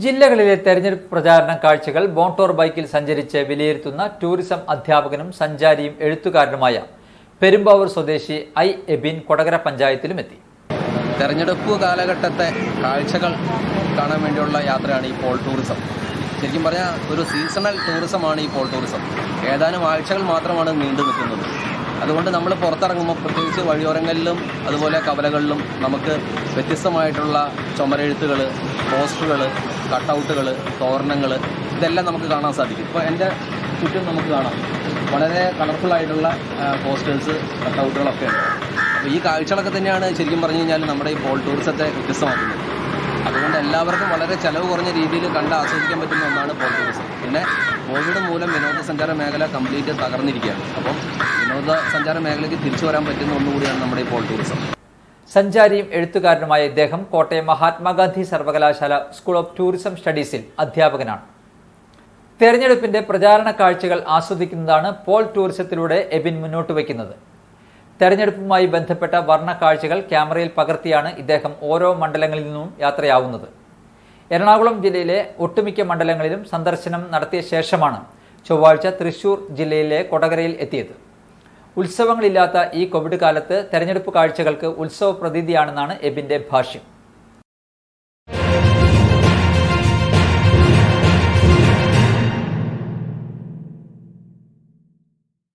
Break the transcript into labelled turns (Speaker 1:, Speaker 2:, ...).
Speaker 1: ജില്ലകളിലെ തെരഞ്ഞെടുപ്പ് പ്രചാരണ കാഴ്ചകൾ മോട്ടോർ ബൈക്കിൽ സഞ്ചരിച്ച് വിലയിരുത്തുന്ന ടൂറിസം അധ്യാപകനും സഞ്ചാരിയും എഴുത്തുകാരനുമായ പെരുമ്പാവൂർ സ്വദേശി ഐ. എബിൻ കൊടകര പഞ്ചായത്തിലും എത്തി.
Speaker 2: തെരഞ്ഞെടുപ്പ് കാലഘട്ടത്തെ കാഴ്ചകൾ കാണാൻ വേണ്ടിയുള്ള യാത്രയാണ് ഈ പോൾ ടൂറിസം. ശരിക്കും പറഞ്ഞാൽ ഒരു സീസണൽ ടൂറിസമാണ് ഈ പോൾ ടൂറിസം. ഏതാനും ആഴ്ചകൾ മാത്രമാണ് നീണ്ടു നിൽക്കുന്നത്. അതുകൊണ്ട് നമ്മൾ പുറത്തിറങ്ങുമ്പോൾ പ്രത്യേകിച്ച് വഴിയോരങ്ങളിലും അതുപോലെ കവലകളിലും നമുക്ക് വ്യത്യസ്തമായിട്ടുള്ള ചുമരെഴുത്തുകൾ പോസ്റ്ററുകൾ കട്ടൗട്ടുകൾ തോരണങ്ങൾ ഇതെല്ലാം നമുക്ക് കാണാൻ സാധിക്കും. ഇപ്പോൾ എന്റെ ചുറ്റും നമുക്ക് കാണാം. വളരെ കളർഫുൾ ആയിട്ടുള്ള പോസ്റ്റേഴ്സ് കട്ടൗട്ടുകളൊക്കെ ഉണ്ട്. അപ്പോൾ ഈ കാഴ്ചകളൊക്കെ തന്നെയാണ് ശരിക്കും പറഞ്ഞു കഴിഞ്ഞാൽ നമ്മുടെ ഈ പോൾ ടൂറിസത്തെ വ്യത്യസ്തമാക്കുന്നത്. അതുകൊണ്ട് എല്ലാവർക്കും വളരെ ചിലവ് കുറഞ്ഞ രീതിയിൽ കണ്ട് ആസ്വദിക്കാൻ പറ്റുന്ന ഒന്നാണ് പോൾ ടൂറിസം പിന്നെ കോവിഡ് മൂലം വിനോദസഞ്ചാര മേഖല കംപ്ലീറ്റ് തകർന്നിരിക്കുകയാണ്. അപ്പം വിനോദസഞ്ചാര മേഖലയ്ക്ക് തിരിച്ചു വരാൻ പറ്റുന്ന ഒന്നുകൂടിയാണ് നമ്മുടെ ഈ പോൾ ടൂറിസം
Speaker 1: സഞ്ചാരിയും എഴുത്തുകാരനുമായ ഇദ്ദേഹം കോട്ടയം മഹാത്മാഗാന്ധി സർവകലാശാല സ്കൂൾ ഓഫ് ടൂറിസം സ്റ്റഡീസിൽ അധ്യാപകനാണ്. തെരഞ്ഞെടുപ്പിന്റെ പ്രചാരണ കാഴ്ചകൾ ആസ്വദിക്കുന്നതാണ് പോൾ ടൂറിസത്തിലൂടെ എബിൻ മുന്നോട്ട് വയ്ക്കുന്നത്. തെരഞ്ഞെടുപ്പുമായി ബന്ധപ്പെട്ട വർണ കാഴ്ചകൾ ക്യാമറയിൽ പകർത്തിയാണ് ഇദ്ദേഹം ഓരോ മണ്ഡലങ്ങളിൽ നിന്നും യാത്രയാവുന്നത്. എറണാകുളം ജില്ലയിലെ ഒട്ടുമിക്ക മണ്ഡലങ്ങളിലും സന്ദർശനം നടത്തിയ ശേഷമാണ് ചൊവ്വാഴ്ച തൃശൂർ ജില്ലയിലെ കൊടകരയിൽ എത്തിയത്. ഉത്സവങ്ങളില്ലാത്ത ഈ കോവിഡ് കാലത്ത് തെരഞ്ഞെടുപ്പ് കാഴ്ചകൾക്ക് ഉത്സവ പ്രതീതിയാണെന്നാണ് എബിന്റെ ഭാഷ്യം.